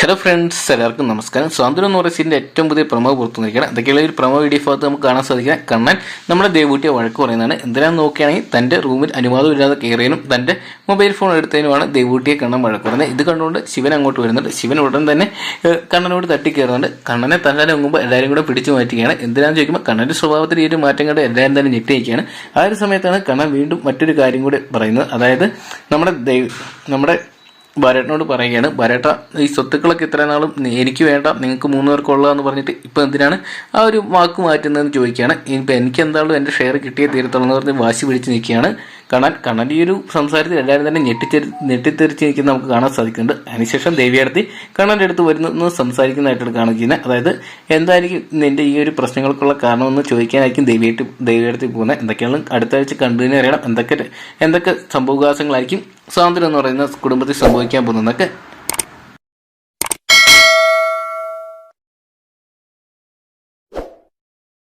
Hello friends എല്ലാവർക്കും നമസ്കാരം. സ്വാതന്ത്ര്യം എന്ന് പറയുന്ന സീനിന്റെ ഏറ്റവും പുതിയ പ്രമോ പുറത്തു നിൽക്കുകയാണ് അതൊക്കെയുള്ള ഒരു പ്രമോ വീഡിയോ ഭാഗത്ത് നമുക്ക് കാണാൻ സാധിക്കുക കണ്ണൻ നമ്മുടെ ദേവൂട്ടിയെ വഴക്ക് പറയുന്നതാണ്. എന്തിനാന്ന് നോക്കുകയാണെങ്കിൽ തന്റെ റൂമിൽ അനുവാദമില്ലാതെ കയറിയതിനും തന്റെ മൊബൈൽ ഫോൺ എടുത്തതിനുമാണ് ദേവൂട്ടിയെ കണ്ണൻ വഴക്ക് പറയുന്നത്. ഇത് കണ്ടുകൊണ്ട് ശിവൻ അങ്ങോട്ട് വരുന്നുണ്ട്. ശിവൻ ഉടൻ തന്നെ കണ്ണനോട് തട്ടി തട്ടിക്കയറുന്നുണ്ട്. കണ്ണനെ തന്നെ മുമ്പ് എല്ലാവരും കൂടെ പിടിച്ചു മാറ്റുകയാണ് എന്തിനാന്ന് ചോദിക്കുമ്പോൾ കണ്ണന്റെ സ്വഭാവത്തിൽ ഈ ഒരു മാറ്റം കണ്ട് എല്ലാവരും തന്നെ ഞെട്ടിയിരിക്കുകയാണ്. ആ ഒരു സമയത്താണ് കണ്ണൻ വീണ്ടും മറ്റൊരു കാര്യം കൂടി പറയുന്നത്. അതായത് നമ്മുടെ നമ്മുടെ ഭരട്ടനോട് പറയുകയാണ് ഭരട്ട ഈ സ്വത്തുക്കളൊക്കെ ഇത്ര നാളും എനിക്ക് വേണ്ട നിങ്ങൾക്ക് മൂന്ന് പേർക്കുള്ളതെന്ന് പറഞ്ഞിട്ട് ഇപ്പോൾ എന്തിനാണ് ആ ഒരു വാക്ക് മാറ്റുന്നതെന്ന് ചോദിക്കുകയാണ്. ഇനിയിപ്പോൾ എനിക്ക് എന്തായാലും എന്റെ ഷെയർ കിട്ടിയേ തീരത്തുള്ളൂ എന്ന് പറഞ്ഞ് വാശി പിടിച്ച് നിൽക്കുകയാണ്. കണ്ണൻ കണ്ണന്റെ ഒരു സംസാരത്തിൽ എല്ലാവരും തന്നെ ഞെട്ടിച്ചെരി ഞെട്ടിത്തെറിച്ച് നിൽക്കുന്ന നമുക്ക് കാണാൻ സാധിക്കുന്നുണ്ട്. അതിനുശേഷം ദേവിയാർത്തി കണ്ണന്റെ അടുത്ത് വരുന്നു സംസാരിക്കുന്നതായിട്ടാണ് കാണിക്കുന്നത് അതായത് എന്തായിരിക്കും എന്റെ ഈ ഒരു പ്രശ്നങ്ങൾക്കുള്ള കാരണമെന്ന് ചോദിക്കാനായിരിക്കും ദേവിയായിട്ട് ദേവിയടുത്ത് പോകുന്നത്? എന്തൊക്കെയാണ് അടുത്ത ആഴ്ച കണ്ടുതന്നെ അറിയണം. എന്തൊക്കെ എന്തൊക്കെ സംഭവവികാസങ്ങളായിരിക്കും സ്വാതന്ത്ര്യം എന്ന് പറയുന്ന കുടുംബത്തിൽ സംഭവിക്കാൻ പോകുന്നതൊക്കെ